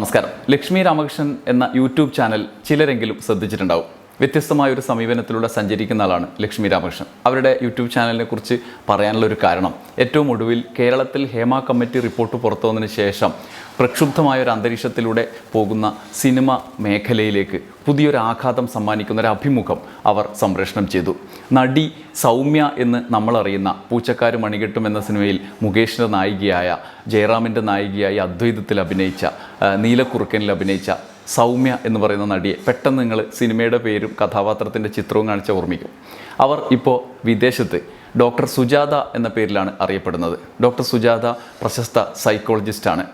നമസ്കാരം. ലക്ഷ്മി രാമകൃഷ്ണൻ എന്ന YouTube channel ചിലരെങ്കിലും ശ്രദ്ധിച്ചിട്ടുണ്ടാവും. വ്യത്യസ്തമായ ഒരു സമീപനത്തിലൂടെ സഞ്ചരിക്കുന്ന ആളാണ് ലക്ഷ്മി രാമകൃഷ്ണൻ. അവരുടെ യൂട്യൂബ് ചാനലിനെ കുറിച്ച് പറയാനുള്ള ഒരു കാരണം ഏറ്റവും ഒടുവിൽ കേരളത്തിൽ ഹേമ കമ്മിറ്റി റിപ്പോർട്ട് പുറത്തു വന്നതിന് ശേഷം പ്രക്ഷുബ്ധമായ ഒരു അന്തരീക്ഷത്തിലൂടെ പോകുന്ന സിനിമ മേഖലയിലേക്ക് പുതിയൊരു ആഘാതം സമ്മാനിക്കുന്ന ഒരു അഭിമുഖം അവർ സംപ്രേഷണം ചെയ്തു. നടി സൗമ്യ എന്ന് നമ്മളറിയുന്ന പൂച്ചക്കാര് മണികെട്ടും എന്ന സിനിമയിൽ മുകേഷിന്റെ നായികയായ ജയറാമിന്റെ നായികയായി അദ്വൈതത്തിൽ അഭിനയിച്ച നീലക്കുറുക്കനിൽ അഭിനയിച്ച സൗമ്യ എന്ന് പറയുന്ന നടിയെ പെട്ടെന്ന് നിങ്ങൾ സിനിമയുടെ പേരും കഥാപാത്രത്തിന്റെ ചിത്രവും കാണിച്ച ഓർമ്മിക്കും. അവർ ഇപ്പോൾ വിദേശത്ത് ഡോക്ടർ സുജാത എന്ന പേരിലാണ് അറിയപ്പെടുന്നത്. ഡോക്ടർ സുജാത പ്രശസ്ത സൈക്കോളജിസ്റ്റാണ്.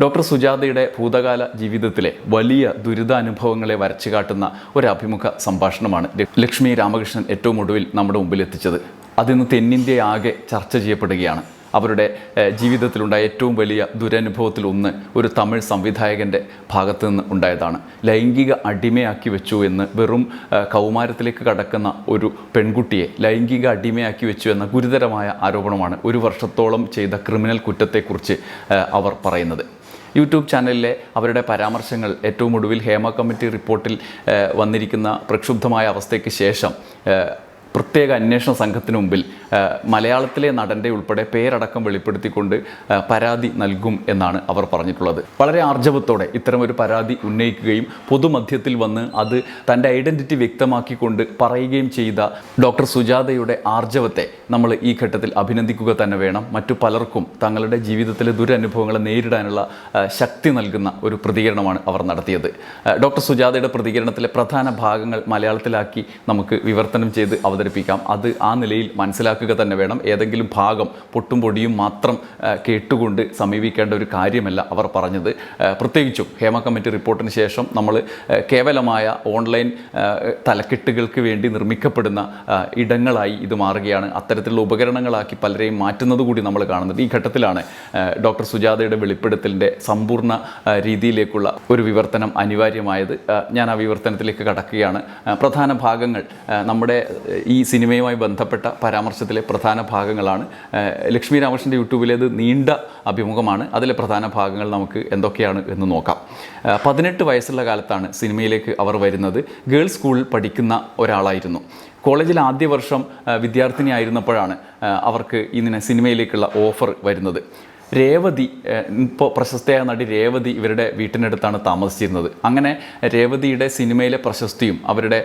ഡോക്ടർ സുജാതയുടെ ഭൂതകാല ജീവിതത്തിലെ വലിയ ദുരിതാനുഭവങ്ങളെ വരച്ചു കാട്ടുന്ന ഒരു അഭിമുഖ സംഭാഷണമാണ് ലക്ഷ്മി രാമകൃഷ്ണൻ ഏറ്റവും ഒടുവിൽ നമ്മുടെ മുമ്പിൽ എത്തിച്ചത് അതിന്ന് തെന്നിന്ത്യയാകെ ചർച്ച ചെയ്യപ്പെടുകയാണ്. അവരുടെ ജീവിതത്തിലുണ്ടായ ഏറ്റവും വലിയ ദുരനുഭവത്തിൽ ഒന്ന് ഒരു തമിഴ് സംവിധായകന്റെ ഭാഗത്തു നിന്ന് ഉണ്ടായതാണ്. ലൈംഗിക അടിമയാക്കി വെച്ചു എന്ന് വെറും കൗമാരത്തിലേക്ക് കടക്കുന്ന ഒരു പെൺകുട്ടിയെ ലൈംഗിക അടിമയാക്കി വെച്ചു എന്ന ഗുരുതരമായ ആരോപണമാണ് ഒരു വർഷത്തോളം ചെയ്ത ക്രിമിനൽ കുറ്റത്തെക്കുറിച്ച് അവർ പറയുന്നത്. യൂട്യൂബ് ചാനലിലെ അവരുടെ പരാമർശങ്ങൾ ഏറ്റവും ഒടുവിൽ ഹേമ കമ്മിറ്റി റിപ്പോർട്ടിൽ വന്നിരിക്കുന്ന പ്രക്ഷുബ്ധമായ അവസ്ഥയ്ക്ക് ശേഷം പ്രത്യേക അന്വേഷണ സംഘത്തിന് മുമ്പിൽ മലയാളത്തിലെ നടന്റെ ഉൾപ്പെടെ പേരടക്കം വെളിപ്പെടുത്തിക്കൊണ്ട് പരാതി നൽകും എന്നാണ് അവർ പറഞ്ഞിട്ടുള്ളത്. വളരെ ആർജവത്തോടെ ഇത്തരമൊരു പരാതി ഉന്നയിക്കുകയും പൊതുമധ്യത്തിൽ വന്ന് അത് തന്റെ ഐഡന്റിറ്റി വ്യക്തമാക്കിക്കൊണ്ട് പറയുകയും ചെയ്ത ഡോക്ടർ സുജാതയുടെ ആർജവത്തെ നമ്മൾ ഈ ഘട്ടത്തിൽ അഭിനന്ദിക്കുക തന്നെ വേണം. മറ്റു പലർക്കും തങ്ങളുടെ ജീവിതത്തിലെ ദുരനുഭവങ്ങളെ നേരിടാനുള്ള ശക്തി നൽകുന്ന ഒരു പ്രതികരണമാണ് അവർ നടത്തിയത്. ഡോക്ടർ സുജാതയുടെ പ്രതികരണത്തിലെ പ്രധാന ഭാഗങ്ങൾ മലയാളത്തിലാക്കി നമുക്ക് വിവർത്തനം ചെയ്ത് അവതരിപ്പിക്കാം. അത് ആ നിലയിൽ മനസ്സിലാക്കുക തന്നെ വേണം. ഏതെങ്കിലും ഭാഗം പൊട്ടും പൊടിയും മാത്രം കേട്ടുകൊണ്ട് സമീപിക്കേണ്ട ഒരു കാര്യമല്ല അവർ പറഞ്ഞത്. പ്രത്യേകിച്ചും ഹേമ കമ്മിറ്റി റിപ്പോർട്ടിന് ശേഷം നമ്മൾ കേവലമായ ഓൺലൈൻ തലക്കെട്ടുകൾക്ക് വേണ്ടി നിർമ്മിക്കപ്പെടുന്ന ഇടങ്ങളായി ഇത് മാറുകയാണ്. അത്തരത്തിലുള്ള ഉപകരണങ്ങളാക്കി പലരെയും മാറ്റുന്നത് കൂടി നമ്മൾ കാണുന്നത് ഈ ഘട്ടത്തിലാണ് ഡോക്ടർ സുജാതയുടെ വെളിപ്പെടുത്തലിന്റെ സമ്പൂർണ രീതിയിലേക്കുള്ള ഒരു വിവർത്തനം അനിവാര്യമായത്. ഞാൻ ആ വിവർത്തനത്തിലേക്ക് കടക്കുകയാണ്. പ്രധാന ഭാഗങ്ങൾ നമ്മുടെ ഈ സിനിമയുമായി ബന്ധപ്പെട്ട പരാമർശത്തിലെ പ്രധാന ഭാഗങ്ങളാണ്. ലക്ഷ്മി രാമകൃഷ്ണന്റെ യൂട്യൂബിലേത് നീണ്ട അഭിമുഖമാണ്. അതിലെ പ്രധാന ഭാഗങ്ങൾ നമുക്ക് എന്തൊക്കെയാണ് എന്ന് നോക്കാം. പതിനെട്ട് വയസ്സുള്ള കാലത്താണ് സിനിമയിലേക്ക് അവർ വരുന്നത്. ഗേൾസ് സ്കൂളിൽ പഠിക്കുന്ന ഒരാളായിരുന്നു. കോളേജിൽ ആദ്യ വർഷം വിദ്യാർത്ഥിനി ആയിരുന്നപ്പോഴാണ് അവർക്ക് ഇങ്ങനെ സിനിമയിലേക്കുള്ള ഓഫർ വരുന്നത്. രേവതി ഇപ്പോൾ പ്രശസ്തയായ നടി രേവതി ഇവരുടെ വീട്ടിനടുത്താണ് താമസിച്ചിരുന്നത്. അങ്ങനെ രേവതിയുടെ സിനിമയിലെ പ്രശസ്തിയും അവരുടെ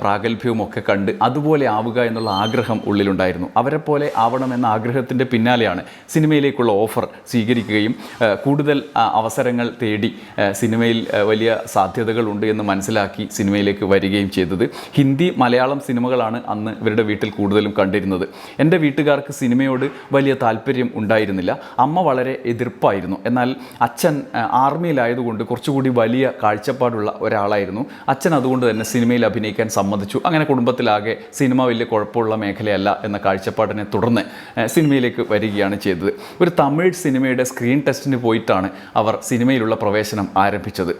പ്രാഗൽഭ്യവും ഒക്കെ കണ്ട് അതുപോലെ ആവുക എന്നുള്ള ആഗ്രഹം ഉള്ളിലുണ്ടായിരുന്നു. അവരെ പോലെ ആവണമെന്ന ആഗ്രഹത്തിന്റെ പിന്നാലെയാണ് സിനിമയിലേക്കുള്ള ഓഫർ സ്വീകരിക്കുകയും കൂടുതൽ അവസരങ്ങൾ തേടി സിനിമയിൽ വലിയ സാധ്യതകളുണ്ട് എന്ന് മനസ്സിലാക്കി സിനിമയിലേക്ക് വരികയും ചെയ്തത്. ഹിന്ദി മലയാളം സിനിമകളാണ് അന്ന് ഇവരുടെ വീട്ടിൽ കൂടുതലും കണ്ടിരുന്നത്. എന്റെ വീട്ടുകാർക്ക് സിനിമയോട് വലിയ താല്പര്യം ഉണ്ടായിരുന്നില്ല. അമ്മ വളരെ എതിർപ്പായിരുന്നു. എന്നാൽ അച്ഛൻ ആർമിയിലായതുകൊണ്ട് കുറച്ചുകൂടി വലിയ കാഴ്ചപ്പാടുള്ള ഒരാളായിരുന്നു. അച്ഛൻ അതുകൊണ്ട് തന്നെ സിനിമയിൽ അഭിനയിക്കാൻ സമ്മതിച്ചു. അങ്ങനെ കുടുംബത്തിലാകെ സിനിമ വലിയ കുഴപ്പമുള്ള മേഖലയല്ല എന്ന കാഴ്ചപ്പാടിനെ തുടർന്ന് സിനിമയിലേക്ക് വരികയാണ് ചെയ്തത്. ഒരു തമിഴ് സിനിമയുടെ സ്ക്രീൻ ടെസ്റ്റിന് പോയിട്ടാണ് അവർ സിനിമയിലുള്ള പ്രവേശനം ആരംഭിച്ചത്.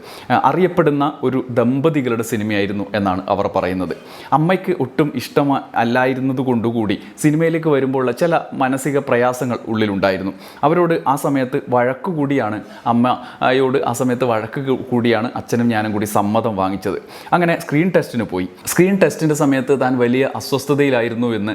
അറിയപ്പെടുന്ന ഒരു ദമ്പതികളുടെ സിനിമയായിരുന്നു എന്നാണ് അവർ പറയുന്നത്. അമ്മയ്ക്ക് ഒട്ടും ഇഷ്ടം അല്ലായിരുന്നത് കൊണ്ടുകൂടി സിനിമയിലേക്ക് വരുമ്പോഴുള്ള ചില മാനസിക പ്രയാസങ്ങൾ ഉള്ളിലുണ്ടായിരുന്നു. അവരോട് ആ സമയത്ത് വഴക്ക് കൂടിയാണ്. അമ്മയോട് ആ സമയത്ത് വഴക്ക് കൂടിയാണ് അച്ഛനും ഞാനും കൂടി സമ്മതം വാങ്ങിച്ചത്. അങ്ങനെ സ്ക്രീൻ ടെസ്റ്റിന് പോയി. സ്ക്രീൻ ടെസ്റ്റിന്റെ സമയത്ത് താൻ വലിയ അസ്വസ്ഥതയിലായിരുന്നു എന്ന്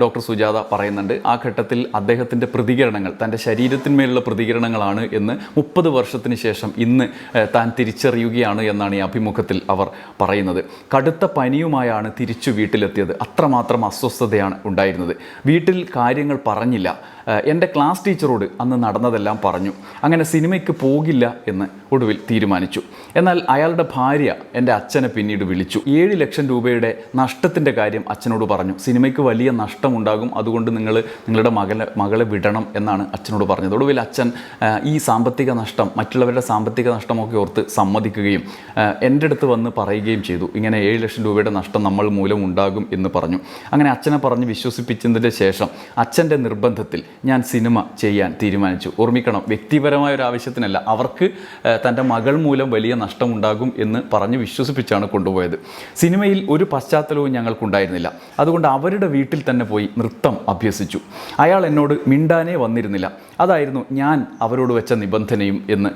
ഡോക്ടർ സുജാത പറയുന്നുണ്ട്. ആ ഘട്ടത്തിൽ അദ്ദേഹത്തിന്റെ പ്രതികരണങ്ങൾ തന്റെ ശരീരത്തിന്മേലുള്ള പ്രതികരണങ്ങളാണ് എന്ന് മുപ്പത് വർഷത്തിന് ശേഷം ഇന്ന് താൻ തിരിച്ചറിയുകയാണ് എന്നാണ് ഈ അഭിമുഖത്തിൽ അവർ പറയുന്നത്. കടുത്ത പനിയുമായാണ് തിരിച്ചു വീട്ടിലെത്തിയത്. അത്രമാത്രം അസ്വസ്ഥതയാണ് ഉണ്ടായിരുന്നത്. വീട്ടിൽ കാര്യങ്ങൾ പറഞ്ഞില്ല. എന്റെ ക്ലാസ് ടീച്ചറോട് അന്ന് നടന്നതെല്ലാം പറഞ്ഞു. അങ്ങനെ സിനിമയ്ക്ക് പോകില്ല എന്ന് ഒടുവിൽ തീരുമാനിച്ചു. എന്നാൽ അയാളുടെ ഭാര്യ എന്റെ അച്ഛനെ പിന്നീട് വിളിച്ചു. ഏഴ് ലക്ഷം രൂപയുടെ നഷ്ടത്തിന്റെ കാര്യം അച്ഛനോട് പറഞ്ഞു. സിനിമയ്ക്ക് വലിയ നഷ്ടമുണ്ടാകും. അതുകൊണ്ട് നിങ്ങൾ നിങ്ങളുടെ മകളെ മകളെ വിടണം എന്നാണ് അച്ഛനോട് പറഞ്ഞത്. ഒടുവിൽ അച്ഛൻ ഈ സാമ്പത്തിക നഷ്ടം മറ്റുള്ളവരുടെ സാമ്പത്തിക നഷ്ടമൊക്കെ ഓർത്ത് സമ്മതിക്കുകയും എന്റെ അടുത്ത് വന്ന് പറയുകയും ചെയ്തു. ഇങ്ങനെ ഏഴ് ലക്ഷം രൂപയുടെ നഷ്ടം നമ്മൾ മൂലം ഉണ്ടാകും എന്ന് പറഞ്ഞു. അങ്ങനെ അച്ഛനെ പറഞ്ഞ് വിശ്വസിപ്പിച്ചതിന്റെ ശേഷം അച്ഛന്റെ നിർബന്ധത്തിൽ ഞാൻ സിനിമ ചെയ്യാൻ തീരുമാനിച്ചു. ഓർമ്മിക്കണം വ്യക്തിപരമായ ഒരു ആവശ്യത്തിനല്ല. അവർക്ക് തന്റെ മകൾ മൂലം വലിയ നഷ്ടമുണ്ടാകും എന്ന് പറഞ്ഞ് വിശ്വസിപ്പിച്ചാണ് കൊണ്ടുപോയത്. സിനിമയിൽ ഒരു പശ്ചാത്തലവും ഞങ്ങൾക്കുണ്ടായിരുന്നില്ല. അതുകൊണ്ട് അവരുടെ വീട്ടിൽ തന്നെ പോയി നൃത്തം അഭ്യസിച്ചു. അയാൾ എന്നോട് മിണ്ടാനേ വന്നിരുന്നില്ല. അതായിരുന്നു ഞാൻ അവരോട് വെച്ച നിബന്ധനയും എന്ന്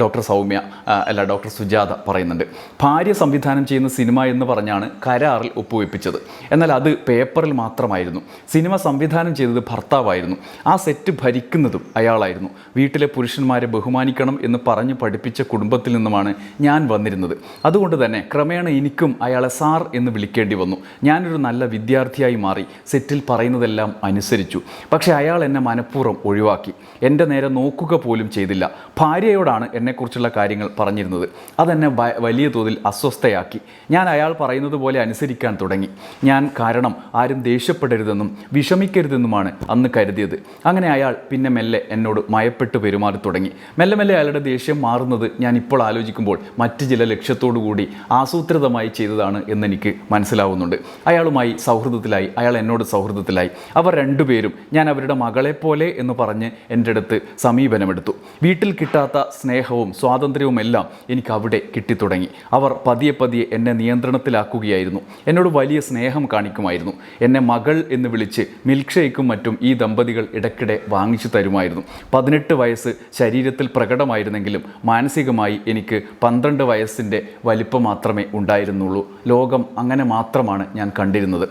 ഡോക്ടർ സൗമ്യ അല്ല ഡോക്ടർ സുജാത പറയുന്നുണ്ട്. ഭാര്യ സംവിധാനം ചെയ്യുന്ന സിനിമ എന്ന് പറഞ്ഞാണ് കരാറിൽ ഒപ്പുവെപ്പിച്ചത്. എന്നാൽ അത് പേപ്പറിൽ മാത്രമായിരുന്നു. സിനിമ സംവിധാനം ചെയ്തത് ഭർത്താവായിരുന്നു. ആ സെറ്റ് ഭരിക്കുന്നതും അയാളായിരുന്നു. വീട്ടിലെ പുരുഷന്മാരെ ബഹുമാനിക്കണം എന്ന് പറഞ്ഞ് പഠിപ്പിച്ച കുടുംബത്തിൽ നിന്നുമാണ് ഞാൻ വന്നിരുന്നത്. അതുകൊണ്ട് തന്നെ ക്രമേണ എനിക്കും അയാളെ സാർ എന്ന് വിളിക്കേണ്ടി വന്നു. ഞാനൊരു നല്ല വിദ്യാർത്ഥിയായി മാറി. സെറ്റിൽ പറയുന്നതെല്ലാം അനുസരിച്ചു. പക്ഷേ അയാൾ എന്നെ മനഃപൂർവം ഒഴിവാക്കി. എന്റെ നേരെ നോക്കുക പോലും ചെയ്തില്ല. ഭാര്യയോടാണ് എന്നെക്കുറിച്ചുള്ള കാര്യങ്ങൾ പറഞ്ഞിരുന്നത്. അതെന്നെ വലിയ തോതിൽ അസ്വസ്ഥയാക്കി. ഞാൻ അയാൾ പറയുന്നത് പോലെ അനുസരിക്കാൻ തുടങ്ങി. ഞാൻ കാരണം ആരും ദേഷ്യപ്പെടരുതെന്നും വിഷമിക്കരുതെന്നുമാണ് അന്ന് കരുതിയത്. അങ്ങനെ അയാൾ പിന്നെ മെല്ലെ എന്നോട് മയപ്പെട്ട് പെരുമാറി തുടങ്ങി. മെല്ലെ മെല്ലെ അയാളുടെ ദേഷ്യം മാറുന്നത് ഞാൻ ഇപ്പോൾ ആലോചിക്കുമ്പോൾ മറ്റ് ചില ലക്ഷ്യത്തോടു കൂടി ആസൂത്രിതമായി ചെയ്തതാണ് എന്നെനിക്ക് മനസ്സിലാവുന്നുണ്ട്. അയാളുമായി സൗഹൃദത്തിലായി അയാൾ എന്നോട് സൗഹൃദത്തിലായി. അവർ രണ്ടുപേരും ഞാൻ അവരുടെ മകളെപ്പോലെ പോലെ എന്ന് പറഞ്ഞ് എന്റെ അടുത്ത് സമീപനമെടുത്തു. വീട്ടിൽ കിട്ടാത്ത സ്നേഹവും സ്വാതന്ത്ര്യവും എല്ലാം എനിക്ക് അവിടെ കിട്ടിത്തുടങ്ങി. അവർ പതിയെ പതിയെ എന്നെ നിയന്ത്രണത്തിലാക്കുകയായിരുന്നു. എന്നോട് വലിയ സ്നേഹം കാണിക്കുമായിരുന്നു. എന്നെ മകൾ എന്ന് വിളിച്ച് മിൽക്ക് ഷേക്കും മറ്റും ഈ ദമ്പതികൾ ഇടയ്ക്കിടെ വാങ്ങിച്ചു തരുമായിരുന്നു. പതിനെട്ട് വയസ്സ് ശരീരത്തിൽ പ്രകടമായിരുന്നെങ്കിലും മാനസികമായി എനിക്ക് പന്ത്രണ്ട് വയസ്സിന്റെ വലിപ്പം മാത്രമേ ഉണ്ടായിരുന്നുള്ളൂ. ലോകം അങ്ങനെ മാത്രമാണ് ഞാൻ കണ്ടിരുന്നത്.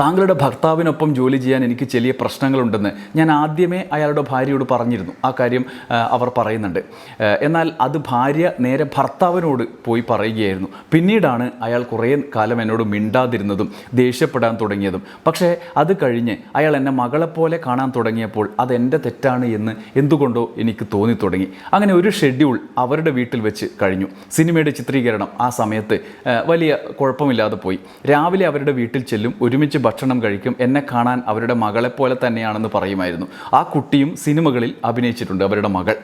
താങ്കളുടെ ഭർത്താവിനൊപ്പം ജോലി ചെയ്യാൻ എനിക്ക് ചെറിയ പ്രശ്നങ്ങളുണ്ടെന്ന് ഞാൻ ആദ്യമേ അയാളുടെ ഭാര്യയോട് പറഞ്ഞിരുന്നു. ആ കാര്യം അവർ പറയുന്നുണ്ട്. എന്നാൽ അത് ഭാര്യ നേരെ ഭർത്താവിനോട് പോയി പറയുകയായിരുന്നു. പിന്നീടാണ് അയാൾ കുറേ കാലം എന്നോട് മിണ്ടാതിരുന്നതും ദേഷ്യപ്പെടാൻ തുടങ്ങിയതും. പക്ഷേ അത് കഴിഞ്ഞ് അയാൾ എന്നെ മകളെപ്പോലെ കാണാൻ തുടങ്ങിയപ്പോൾ അത് എന്റെ തെറ്റാണ് എന്ന് എന്തുകൊണ്ടോ എനിക്ക് തോന്നി തുടങ്ങി. അങ്ങനെ ഒരു ഷെഡ്യൂൾ അവരുടെ വീട്ടിൽ വെച്ച് കഴിഞ്ഞു. സിനിമയുടെ ചിത്രീകരണം ആ സമയത്ത് വലിയ കുഴപ്പമില്ലാതെ പോയി. രാവിലെ അവരുടെ വീട്ടിൽ ചെല്ലും ഒരുമിച്ച് ഭക്ഷണം കഴിക്കും. എന്നെ കാണാൻ അവരുടെ മകളെപ്പോലെ തന്നെയാണെന്ന് പറയുമായിരുന്നു. ആ കുട്ടിയും സിനിമകളിൽ അഭിനയിച്ചിട്ടുണ്ട് അവരുടെ മകൾ.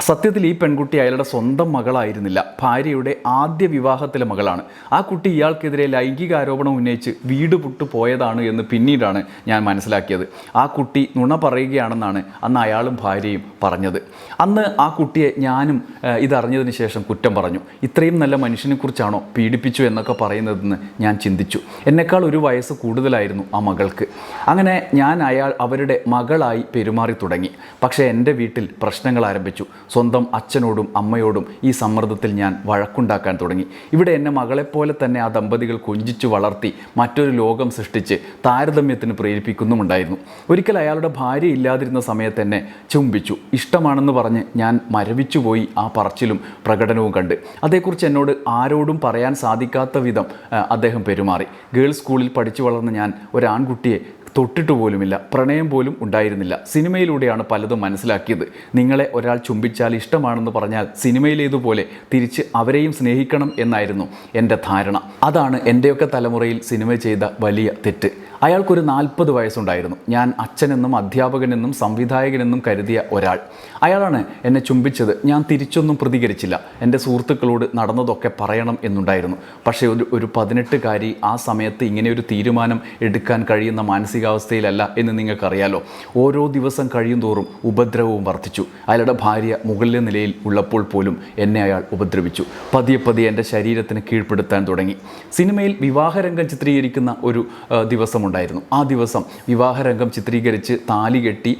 സത്യത്തിൽ ഈ പെൺകുട്ടി അയാളുടെ സ്വന്തം മകളായിരുന്നില്ല. ഭാര്യയുടെ ആദ്യ വിവാഹത്തിലെ മകളാണ്. ആ കുട്ടി ഇയാൾക്കെതിരെ ലൈംഗിക ആരോപണം ഉന്നയിച്ച് വീട് പുട്ടു പോയതാണ് എന്ന് പിന്നീടാണ് ഞാൻ മനസ്സിലാക്കിയത്. ആ കുട്ടി നുണ പറയുകയാണെന്നാണ് അന്ന് അയാളും ഭാര്യയും പറഞ്ഞത്. അന്ന് ആ കുട്ടിയെ ഞാനും ഇതറിഞ്ഞതിന് ശേഷം കുറ്റം പറഞ്ഞു. ഇത്രയും നല്ല മനുഷ്യനെക്കുറിച്ചാണോ പീഡിപ്പിച്ചു എന്നൊക്കെ പറയുന്നതെന്ന് ഞാൻ ചിന്തിച്ചു. എന്നെക്കാൾ ഒരു വയസ്സ് കൂടുതലായിരുന്നു ആ മകൾക്ക്. അങ്ങനെ ഞാൻ അയാൾ അവരുടെ മകളായി പെരുമാറി തുടങ്ങി. പക്ഷേ എന്റെ വീട്ടിൽ പ്രശ്നങ്ങൾ ആരംഭിച്ചു. സ്വന്തം അച്ഛനോടും അമ്മയോടും ഈ സമ്മർദ്ദത്തിൽ ഞാൻ വഴക്കുണ്ടാക്കാൻ തുടങ്ങി. ഇവിടെ എന്നെ മകളെപ്പോലെ തന്നെ ആ ദമ്പതികൾ കൊഞ്ചിച്ചു വളർത്തി മറ്റൊരു ലോകം സൃഷ്ടിച്ച് താരതമ്യത്തിന് പ്രേരിപ്പിക്കുന്നുമുണ്ടായിരുന്നു. ഒരിക്കൽ അയാളുടെ ഭാര്യ ഇല്ലാതിരുന്ന സമയത്ത് എന്നെ ചുംബിച്ചു. ഇഷ്ടമാണെന്ന് പറഞ്ഞ് ഞാൻ മരവിച്ചുപോയി ആ പറച്ചിലും പ്രകടനവും കണ്ട്. അതേക്കുറിച്ച് എന്നോട് ആരോടും പറയാൻ സാധിക്കാത്ത വിധം അദ്ദേഹം പെരുമാറി. ഗേൾസ് സ്കൂളിൽ പഠിച്ചു വളർന്ന ഞാൻ ഒരു ആൺകുട്ടിയെ തൊട്ടിട്ട് പോലുമില്ല പ്രണയം പോലും ഉണ്ടായിരുന്നില്ല. സിനിമയിലൂടെയാണ് പലതും മനസ്സിലാക്കിയത്. നിങ്ങളെ ഒരാൾ ചുംബിച്ചാൽ ഇഷ്ടമാണെന്ന് പറഞ്ഞാൽ സിനിമയിലേതുപോലെ തിരിച്ച് അവരെയും സ്നേഹിക്കണം എന്നായിരുന്നു എന്റെ ധാരണ. അതാണ് എന്റെയൊക്കെ തലമുറയിൽ സിനിമ ചെയ്ത വലിയ തെറ്റ്. അയാൾക്കൊരു നാൽപ്പത് വയസ്സുണ്ടായിരുന്നു. ഞാൻ അച്ഛനെന്നും അധ്യാപകനെന്നും സംവിധായകനെന്നും കരുതിയ ഒരാൾ. അയാളാണ് എന്നെ ചുംബിച്ചത്. ഞാൻ തിരിച്ചൊന്നും പ്രതികരിച്ചില്ല. എന്റെ സുഹൃത്തുക്കളോട് നടന്നതൊക്കെ പറയണം എന്നുണ്ടായിരുന്നു. പക്ഷേ ഒരു ഒരു പതിനെട്ടുകാരി ആ സമയത്ത് ഇങ്ങനെ ഒരു തീരുമാനം എടുക്കാൻ കഴിയുന്ന മാനസികാവസ്ഥയിലല്ല എന്ന് നിങ്ങൾക്കറിയാലോ. ഓരോ ദിവസം കഴിയും തോറും ഉപദ്രവവും വർദ്ധിച്ചു. അയാളുടെ ഭാര്യ മുകളിലെ നിലയിൽ ഉള്ളപ്പോൾ പോലും എന്നെ അയാൾ ഉപദ്രവിച്ചു. പതിയെ പതിയെ എന്റെ ശരീരത്തിന് കീഴ്പ്പെടുത്താൻ തുടങ്ങി. സിനിമയിൽ വിവാഹരംഗം ചിത്രീകരിക്കുന്ന ഒരു ആ, ദിവസമുണ്ടായിരുന്നു ആ ദിവസം വിവാഹരംഗം ചിത്രീകരിച്ച് താലി കെട്ടി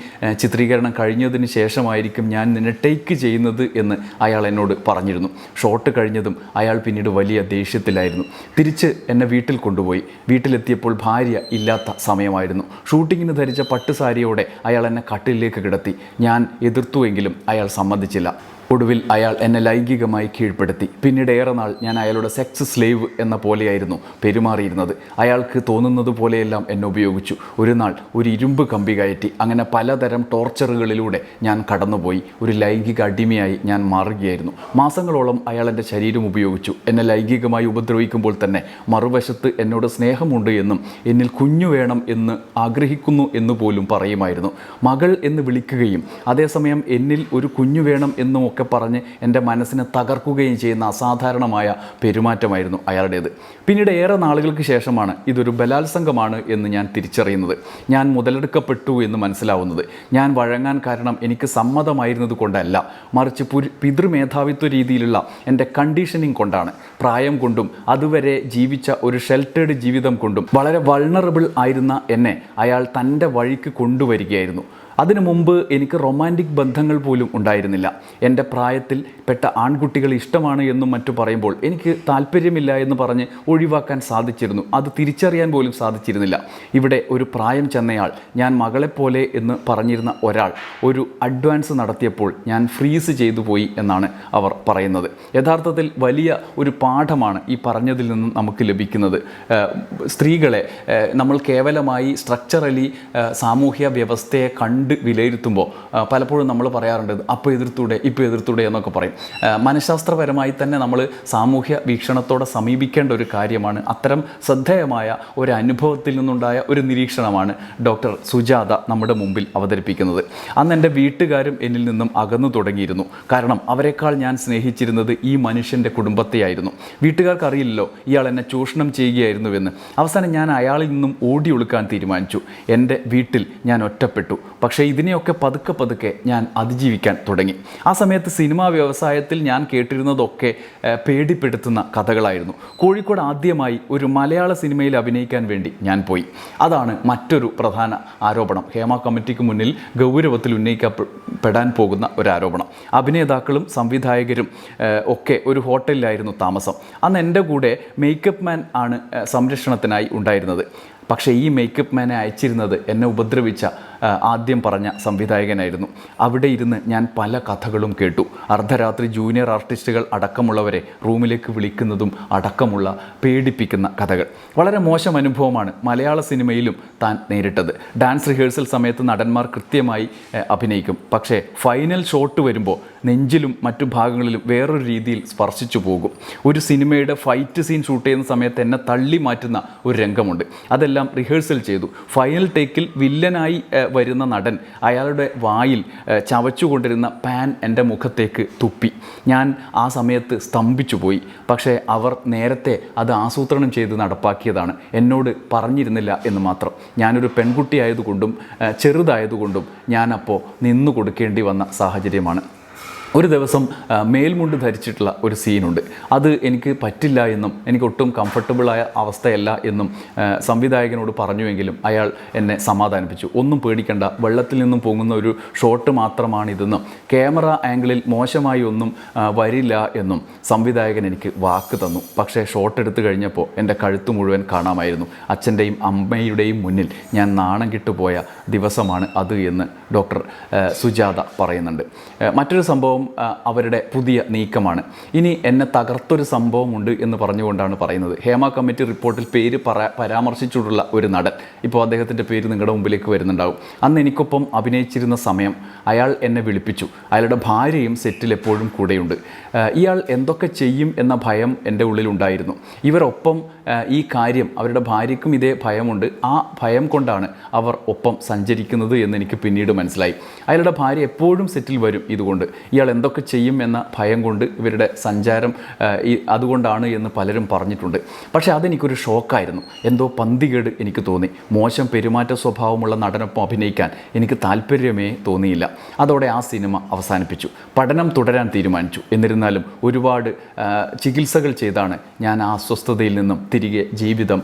ചിത്രീകരണം കഴിഞ്ഞതിന് ശേഷമായിരിക്കും ഞാൻ നിന്നെ ടേക്ക് ചെയ്യുന്നത് എന്ന് അയാൾ എന്നോട് പറഞ്ഞിരുന്നു. ഷോട്ട് കഴിഞ്ഞതും അയാൾ പിന്നീട് വലിയ ദേഷ്യത്തിലായിരുന്നു. തിരിച്ച് എന്നെ വീട്ടിൽ കൊണ്ടുപോയി. വീട്ടിലെത്തിയപ്പോൾ ഭാര്യ ഇല്ലാത്ത സമയമായിരുന്നു. ഷൂട്ടിങ്ങിന് ധരിച്ച പട്ടുസാരിയോടെ അയാൾ എന്നെ കട്ടിലേക്ക് കിടത്തി. ഞാൻ എതിർത്തുവെങ്കിലും അയാൾ സമ്മതിച്ചില്ല. ഒടുവിൽ അയാൾ എന്നെ ലൈംഗികമായി കീഴ്പ്പെടുത്തി. പിന്നീട് ഏറെ നാൾ ഞാൻ അയാളുടെ സെക്സ് സ്ലേവ് എന്ന പോലെയായിരുന്നു പെരുമാറിയിരുന്നത്. അയാൾക്ക് തോന്നുന്നത് പോലെയെല്ലാം എന്നെ ഉപയോഗിച്ചു. ഒരു നാൾ ഒരു ഇരുമ്പ് കമ്പി കയറ്റി. അങ്ങനെ പലതരം ടോർച്ചറുകളിലൂടെ ഞാൻ കടന്നുപോയി. ഒരു ലൈംഗിക അടിമയായി ഞാൻ മാറുകയായിരുന്നു. മാസങ്ങളോളം അയാൾ എന്റെ ശരീരം ഉപയോഗിച്ചു. എന്നെ ലൈംഗികമായി ഉപദ്രവിക്കുമ്പോൾ തന്നെ മറുവശത്ത് എന്നോട് സ്നേഹമുണ്ട് എന്നും എന്നിൽ കുഞ്ഞു വേണം എന്ന് ആഗ്രഹിക്കുന്നു എന്ന് പോലും പറയുമായിരുന്നു. മകൾ എന്ന് വിളിക്കുകയും അതേസമയം എന്നിൽ ഒരു കുഞ്ഞു വേണം എന്നും ഒക്കെ പറഞ്ഞ് എന്റെ മനസ്സിനെ തകർക്കുകയും ചെയ്യുന്ന അസാധാരണമായ പെരുമാറ്റമായിരുന്നു അയാളുടേത്. പിന്നീട് ഏറെ നാളുകൾക്ക് ശേഷമാണ് ഇതൊരു ബലാത്സംഗമാണ് എന്ന് ഞാൻ തിരിച്ചറിയുന്നത്. ഞാൻ മുതലെടുക്കപ്പെട്ടു എന്ന് മനസ്സിലാവുന്നത്. ഞാൻ വഴങ്ങാൻ കാരണം എനിക്ക് സമ്മതമായിരുന്നത് കൊണ്ടല്ല. മറിച്ച് പുരു പിതൃമേധാവിത്വ രീതിയിലുള്ള എന്റെ കണ്ടീഷനിങ് കൊണ്ടാണ്. പ്രായം കൊണ്ടും അതുവരെ ജീവിച്ച ഒരു ഷെൽട്ടേഡ് ജീവിതം കൊണ്ടും വളരെ വൾണറബിൾ ആയിരുന്ന എന്നെ അയാൾ തന്റെ വഴിക്ക് കൊണ്ടുവരികയായിരുന്നു. അതിനു മുമ്പ് എനിക്ക് റൊമാന്റിക് ബന്ധങ്ങൾ പോലും ഉണ്ടായിരുന്നില്ല. എന്റെ പ്രായത്തിൽ പെട്ട ആൺകുട്ടികൾ ഇഷ്ടമാണ് എന്നും മറ്റു പറയുമ്പോൾ എനിക്ക് താല്പര്യമില്ല എന്ന് പറഞ്ഞ് ഒഴിവാക്കാൻ സാധിച്ചിരുന്നു. അത് തിരിച്ചറിയാൻ പോലും സാധിച്ചിരുന്നില്ല. ഇവിടെ ഒരു പ്രായം ചെന്നയാൾ ഞാൻ മകളെപ്പോലെ എന്ന് പറഞ്ഞിരുന്ന ഒരാൾ ഒരു അഡ്വാൻസ് നടത്തിയപ്പോൾ ഞാൻ ഫ്രീസ് ചെയ്തു പോയി എന്നാണ് അവർ പറയുന്നത്. യഥാർത്ഥത്തിൽ വലിയ ഒരു പാഠമാണ് ഈ പറഞ്ഞതിൽ നിന്നും നമുക്ക് ലഭിക്കുന്നത്. സ്ത്രീകളെ നമ്മൾ കേവലമായി സ്ട്രക്ചറലി സാമൂഹ്യ വ്യവസ്ഥയെ കണ്ട് വിലയിരുത്തുമ്പോൾ പലപ്പോഴും നമ്മൾ പറയാറുണ്ട് അപ്പോൾ എതിർത്തൂടെ ഇപ്പോൾ എതിർത്തൂടെ എന്നൊക്കെ പറയും. മനഃശാസ്ത്രപരമായി തന്നെ നമ്മൾ സാമൂഹ്യ വീക്ഷണത്തോടെ സമീപിക്കേണ്ട ഒരു കാര്യമാണ്. അത്തരം ശ്രദ്ധേയമായ ഒരു അനുഭവത്തിൽ നിന്നുണ്ടായ ഒരു നിരീക്ഷണമാണ് ഡോക്ടർ സുജാത നമ്മുടെ മുമ്പിൽ അവതരിപ്പിക്കുന്നത്. അന്ന് എന്റെ വീട്ടുകാരും എന്നിൽ നിന്നും അകന്നു തുടങ്ങിയിരുന്നു. കാരണം അവരെക്കാൾ ഞാൻ സ്നേഹിച്ചിരുന്നത് ഈ മനുഷ്യന്റെ കുടുംബത്തെയായിരുന്നു. വീട്ടുകാർക്ക് അറിയില്ലല്ലോ ഇയാൾ എന്നെ ചൂഷണം ചെയ്യുകയായിരുന്നുവെന്ന്. അവസാനം ഞാൻ അയാളിൽ നിന്നും ഓടി ഒളുക്കാൻ തീരുമാനിച്ചു. എന്റെ വീട്ടിൽ ഞാൻ ഒറ്റപ്പെട്ടു. ഇതിനെയൊക്കെ പതുക്കെ പതുക്കെ ഞാൻ അതിജീവിക്കാൻ തുടങ്ങി. ആ സമയത്ത് സിനിമാ വ്യവസായത്തിൽ ഞാൻ കേട്ടിരുന്നതൊക്കെ പേടിപ്പെടുത്തുന്ന കഥകളായിരുന്നു. കോഴിക്കോട് ആദ്യമായി ഒരു മലയാള സിനിമയിൽ അഭിനയിക്കാൻ വേണ്ടി ഞാൻ പോയി. അതാണ് മറ്റൊരു പ്രധാന ആരോപണം. ഹേമ കമ്മിറ്റിക്ക് മുന്നിൽ ഗൗരവത്തിൽ ഉന്നയിക്കപ്പെടാൻ പോകുന്ന ഒരു ആരോപണം. അഭിനേതാക്കളും സംവിധായകരും ഒക്കെ ഒരു ഹോട്ടലിലായിരുന്നു താമസം. അന്ന് എന്റെ കൂടെ മേക്കപ്പ് മാൻ ആണ് സംരക്ഷണത്തിനായി ഉണ്ടായിരുന്നത്. പക്ഷേ ഈ മേക്കപ്പ് മാനെ അയച്ചിരുന്നത് എന്നെ ഉപദ്രവിച്ച ആദ്യം പറഞ്ഞ സംവിധായകനായിരുന്നു. അവിടെ ഇരുന്ന് ഞാൻ പല കഥകളും കേട്ടു. അർദ്ധരാത്രി ജൂനിയർ ആർട്ടിസ്റ്റുകൾ അടക്കമുള്ളവരെ റൂമിലേക്ക് വിളിക്കുന്നതും അടക്കമുള്ള പേടിപ്പിക്കുന്ന കഥകൾ. വളരെ മോശം അനുഭവമാണ് മലയാള സിനിമയിലും താൻ നേരിട്ടത്. ഡാൻസ് റിഹേഴ്സൽ സമയത്ത് നടന്മാർ കൃത്യമായി അഭിനയിക്കും. പക്ഷേ ഫൈനൽ ഷോട്ട് വരുമ്പോൾ നെഞ്ചിലും മറ്റു ഭാഗങ്ങളിലും വേറൊരു രീതിയിൽ സ്പർശിച്ചു പോകും. ഒരു സിനിമയുടെ ഫൈറ്റ് സീൻ ഷൂട്ട് ചെയ്യുന്ന സമയത്ത് എന്നെ തള്ളി മാറ്റുന്ന ഒരു രംഗമുണ്ട്. അതെല്ലാം റിഹേഴ്സൽ ചെയ്തു. ഫൈനൽ ടേക്കിൽ വില്ലനായി വരുന്ന നടൻ അയാളുടെ വായിൽ ചവച്ചുകൊണ്ടിരുന്ന പാൻ എന്റെ മുഖത്തേക്ക് തുപ്പി. ഞാൻ ആ സമയത്ത് സ്തംഭിച്ചു പോയി. പക്ഷേ അവർ നേരത്തെ അത് ആസൂത്രണം ചെയ്ത് നടപ്പാക്കിയതാണ്. എന്നോട് പറഞ്ഞിരുന്നില്ല എന്ന് മാത്രം. ഞാനൊരു പെൺകുട്ടിയായതുകൊണ്ടും ചെറുതായതുകൊണ്ടും ഞാനപ്പോൾ നിന്നു കൊടുക്കേണ്ടി വന്ന സാഹചര്യമാണ്. ഒരു ദിവസം മേൽമുണ്ട് ധരിച്ചിട്ടുള്ള ഒരു സീനുണ്ട്. അത് എനിക്ക് പറ്റില്ല എന്നും എനിക്ക് ഒട്ടും കംഫർട്ടബിളായ അവസ്ഥയല്ല എന്നും സംവിധായകനോട് പറഞ്ഞുവെങ്കിലും അയാൾ എന്നെ സമാധാനിപ്പിച്ചു. ഒന്നും പേടിക്കണ്ട വെള്ളത്തിൽ നിന്നും പോകുന്ന ഒരു ഷോട്ട് മാത്രമാണിതെന്നും ക്യാമറ ആംഗിളിൽ മോശമായി ഒന്നും വരില്ല എന്നും സംവിധായകൻ എനിക്ക് വാക്ക് തന്നു. പക്ഷേ ഷോട്ട് എടുത്തു കഴിഞ്ഞപ്പോൾ എന്റെ കഴുത്ത് മുഴുവൻ കാണാമായിരുന്നു. അച്ഛന്റെയും അമ്മയുടെയും മുന്നിൽ ഞാൻ നാണം കിട്ടുപോയ ദിവസമാണ് അത് എന്ന് ഡോക്ടർ സുജാത പറയുന്നുണ്ട്. മറ്റൊരു സംഭവം ആ, അവരുടെ പുതിയ നീക്കമാണ്. ഇനി എന്നെ തകർത്തൊരു സംഭവമുണ്ട് എന്ന് പറഞ്ഞുകൊണ്ടാണ് പറയുന്നത്. ഹേമ കമ്മിറ്റി റിപ്പോർട്ടിൽ പേര് പരാമർശിച്ചിട്ടുള്ള ഒരു നടൻ. ഇപ്പോൾ അദ്ദേഹത്തിന്റെ പേര് നിങ്ങളുടെ മുമ്പിലേക്ക് വരുന്നുണ്ടാവും. അന്ന് എനിക്കൊപ്പം അഭിനയിച്ചിരുന്ന സമയം അയാൾ എന്നെ വിളിപ്പിച്ചു. അയാളുടെ ഭാര്യയും സെറ്റിൽ എപ്പോഴും കൂടെയുണ്ട്. ഇയാൾ എന്തൊക്കെ ചെയ്യും എന്ന ഭയം എന്റെ ഉള്ളിലുണ്ടായിരുന്നു ഇവരൊപ്പം ഈ കാര്യം അവരുടെ ഭാര്യയ്ക്കും ഇതേ ഭയമുണ്ട്. ആ ഭയം കൊണ്ടാണ് അവർ ഒപ്പം സഞ്ചരിക്കുന്നത് എന്ന് എനിക്ക് പിന്നീട് മനസ്സിലായി. അയാളുടെ ഭാര്യ എപ്പോഴും സെറ്റിൽ വരും ഇതുകൊണ്ട്. ഇയാൾ എന്തൊക്കെ ചെയ്യും എന്ന ഭയം കൊണ്ട് ഇവരുടെ സഞ്ചാരം ഈ അതുകൊണ്ടാണ് എന്ന് പലരും പറഞ്ഞിട്ടുണ്ട്. പക്ഷേ അതെനിക്കൊരു ഷോക്കായിരുന്നു. എന്തോ പന്തികേട് എനിക്ക് തോന്നി. മോശം പെരുമാറ്റ സ്വഭാവമുള്ള നടനൊപ്പം അഭിനയിക്കാൻ എനിക്ക് താല്പര്യമേ തോന്നിയില്ല. അതോടെ ആ സിനിമ അവസാനിപ്പിച്ചു. പഠനം തുടരാൻ തീരുമാനിച്ചു. എന്നിരുന്നാലും ഒരുപാട് ചികിത്സകൾ ചെയ്താണ് ഞാൻ ആ അസ്വസ്ഥതയിൽ നിന്നും തിരികെ ജീവിതം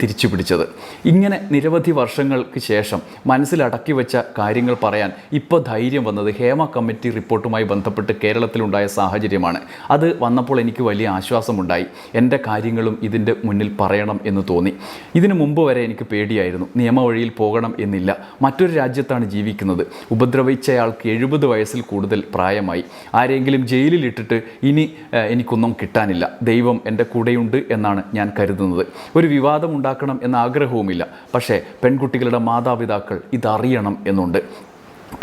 തിരിച്ചു പിടിച്ചത് ഇങ്ങനെ നിരവധി വർഷങ്ങൾക്ക് ശേഷം മനസ്സിലടക്കി വെച്ച കാര്യങ്ങൾ പറയാൻ ഇപ്പോൾ ധൈര്യം വന്നത് ഹേമ കമ്മിറ്റി റിപ്പോർട്ടുമായി ബന്ധപ്പെട്ട് കേരളത്തിലുണ്ടായ സാഹചര്യമാണ്. അത് വന്നപ്പോൾ എനിക്ക് വലിയ ആശ്വാസമുണ്ടായി. എന്റെ കാര്യങ്ങളും ഇതിന്റെ മുന്നിൽ പറയണം എന്ന് തോന്നി. ഇതിനു മുമ്പ് വരെ എനിക്ക് പേടിയായിരുന്നു. നിയമവഴിയിൽ പോകണം എന്നില്ല. മറ്റൊരു രാജ്യത്താണ് ജീവിക്കുന്നത്. ഉപദ്രവിച്ചയാൾക്ക് എഴുപത് വയസ്സിൽ കൂടുതൽ പ്രായമായി. ആരെങ്കിലും ജയിലിലിട്ടിട്ട് ഇനി എനിക്കൊന്നും കിട്ടാനില്ല. ദൈവം എന്റെ കൂടെയുണ്ട് എന്നാണ് ഞാൻ കരുതുന്നത്. ഒരു വിവാദം ഉണ്ടാക്കണം എന്ന ആഗ്രഹവുമില്ല. പക്ഷേ പെൺകുട്ടികളുടെ മാതാപിതാക്കൾ ഇതറിയണം എന്നുണ്ട്.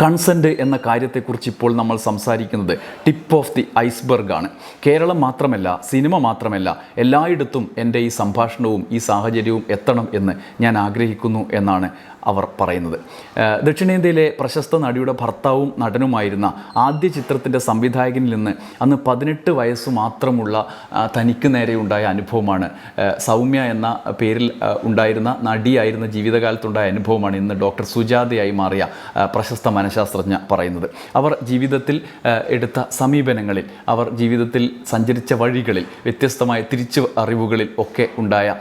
കൺസെന്റ് എന്ന കാര്യത്തെക്കുറിച്ച് ഇപ്പോൾ നമ്മൾ സംസാരിക്കുന്നത് ടിപ്പ് ഓഫ് ദി ഐസ്ബർഗ് ആണ് കേരളം മാത്രമല്ല സിനിമ മാത്രമല്ല എല്ലായിടത്തും എന്റെ ഈ സംഭാഷണവും ഈ സാഹചര്യവും എത്തണം എന്ന് ഞാൻ ആഗ്രഹിക്കുന്നു എന്നാണ് അവർ പറയുന്നത്. ദക്ഷിണേന്ത്യയിലെ പ്രശസ്ത നടിയുടെ ഭർത്താവും നടനുമായിരുന്ന ആദ്യ ചിത്രത്തിന്റെ സംവിധായകനിൽ നിന്ന് അന്ന് പതിനെട്ട് വയസ്സ് മാത്രമുള്ള തനിക്ക് നേരെ നേരെയുണ്ടായ അനുഭവമാണ്. സൗമ്യ എന്ന പേരിൽ ഉണ്ടായിരുന്ന നടിയായിരുന്ന ജീവിതകാലത്തുണ്ടായ അനുഭവമാണ് ഇന്ന് ഡോക്ടർ സുജാതയായി മാറിയ പ്രശസ്ത മനഃശാസ്ത്രജ്ഞ പറയുന്നത്. അവർ ജീവിതത്തിൽ എടുത്ത സമീപനങ്ങളിൽ അവർ ജീവിതത്തിൽ സഞ്ചരിച്ച വഴികളിൽ വ്യത്യസ്തമായ തിരിച്ചു അറിവുകളിൽ ഒക്കെ ഉണ്ടായ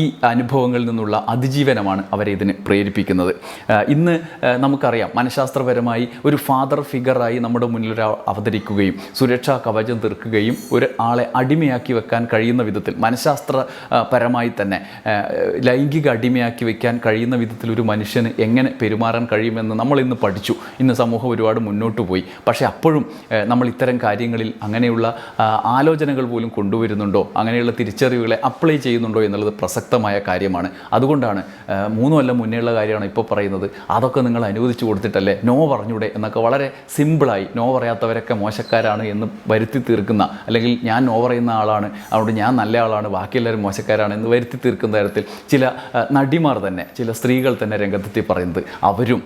ഈ അനുഭവങ്ങളിൽ നിന്നുള്ള അതിജീവനമാണ് അവരെ ഇതിന് പ്രേരിപ്പിക്കുന്നത്. ഇന്ന് നമുക്കറിയാം മനഃശാസ്ത്രപരമായി ഒരു ഫാദർ ഫിഗറായി നമ്മുടെ മുന്നിൽ ഒരാൾ അവതരിക്കുകയും സുരക്ഷാ കവചം തീർക്കുകയും ഒരു ആളെ അടിമയാക്കി വെക്കാൻ കഴിയുന്ന വിധത്തിൽ മനഃശാസ്ത്രപരമായി തന്നെ ലൈംഗിക അടിമയാക്കി വെക്കാൻ കഴിയുന്ന വിധത്തിൽ ഒരു മനുഷ്യന് എങ്ങനെ പെരുമാറാൻ കഴിയുമെന്ന് നമ്മൾ ഇന്ന് പഠിച്ചു. ഇന്ന് സമൂഹം ഒരുപാട് മുന്നോട്ട് പോയി. പക്ഷേ അപ്പോഴും നമ്മൾ ഇത്തരം കാര്യങ്ങളിൽ അങ്ങനെയുള്ള ആലോചനകൾ പോലും കൊണ്ടുവരുന്നുണ്ടോ? അങ്ങനെയുള്ള തിരിച്ചറിവുകളെ അപ്ലൈ ചെയ്യുന്നുണ്ടോ എന്നുള്ളത് പ്രസക്തമായ കാര്യമാണ്. അതുകൊണ്ടാണ് മൂന്ന് കൊല്ലം മുന്നേയുള്ള കാര്യമാണ് ഇപ്പോൾ പറയുന്നത്. അതൊക്കെ നിങ്ങൾ അനുവദിച്ചു കൊടുത്തിട്ടല്ലേ? നോ പറഞ്ഞൂടെ എന്നൊക്കെ വളരെ സിമ്പിളായി നോ പറയാത്തവരൊക്കെ മോശക്കാരാണ് എന്ന് വരുത്തി തീർക്കുന്ന അല്ലെങ്കിൽ ഞാൻ നോ പറയുന്ന ആളാണ് അതുകൊണ്ട് ഞാൻ നല്ല ആളാണ് ബാക്കിയെല്ലാവരും മോശക്കാരാണ് എന്ന് വരുത്തി തീർക്കുന്ന തരത്തിൽ ചില നടിമാർ തന്നെ ചില സ്ത്രീകൾ തന്നെ രംഗത്തെത്തി പറയുന്നത്. അവരും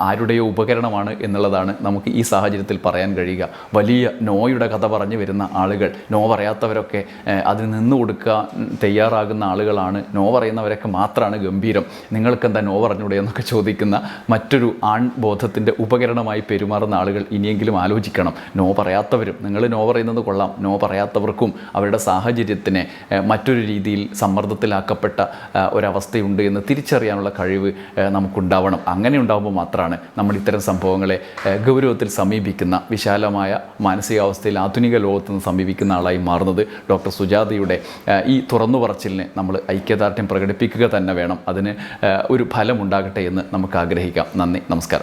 ആരുടെയോ ഉപകരണമാണ് എന്നുള്ളതാണ് നമുക്ക് ഈ സാഹചര്യത്തിൽ പറയാൻ കഴിയുക. വലിയ നോയുടെ കഥ പറഞ്ഞു വരുന്ന ആളുകൾ നോ പറയാത്തവരൊക്കെ അതിന് നിന്ന് കൊടുക്കാൻ തയ്യാറാകുന്ന ആളുകളാണ്. നോ പറയുന്നവരൊക്കെ മാത്രമാണ് ഗംഭീരം. നിങ്ങൾക്ക് എന്താ നോ പറഞ്ഞൂടെ എന്നൊക്കെ ചോദിക്കുന്ന മറ്റൊരു ആൺ ആൺബോധത്തിന്റെ ഉപകരണമായി പെരുമാറുന്ന ആളുകൾ ഇനിയെങ്കിലും ആലോചിക്കണം. നോ പറയാത്തവരും നിങ്ങൾ നോ പറയുന്നത് കൊള്ളാം. നോ പറയാത്തവർക്കും അവരുടെ സാഹചര്യത്തിനെ മറ്റൊരു രീതിയിൽ സമ്മർദ്ദത്തിലാക്കപ്പെട്ട ഒരവസ്ഥയുണ്ട് എന്ന് തിരിച്ചറിയാനുള്ള കഴിവ് നമുക്കുണ്ടാവണം. അങ്ങനെ ഉണ്ടാകുമ്പോൾ മാത്രമാണ് നമ്മൾ ഇത്തരം സംഭവങ്ങളെ ഗൗരവത്തിൽ സമീപിക്കുന്ന വിശാലമായ മാനസികാവസ്ഥയിൽ ആധുനിക ലോകത്ത് നിന്ന് സമീപിക്കുന്ന ആളായി മാറുന്നത് ഡോക്ടർ സുജാതയുടെ ഈ തുറന്നു പറച്ചിലിനെ നമ്മൾ ഐക്യദാർഢ്യം പ്രകടിപ്പിക്കുക തന്നെ വേണം. അതിന് ഒരു ഫലമുണ്ടാകട്ടെ എന്ന് നമുക്ക് ആഗ്രഹിക്കാം. നന്ദി. നമസ്കാരം.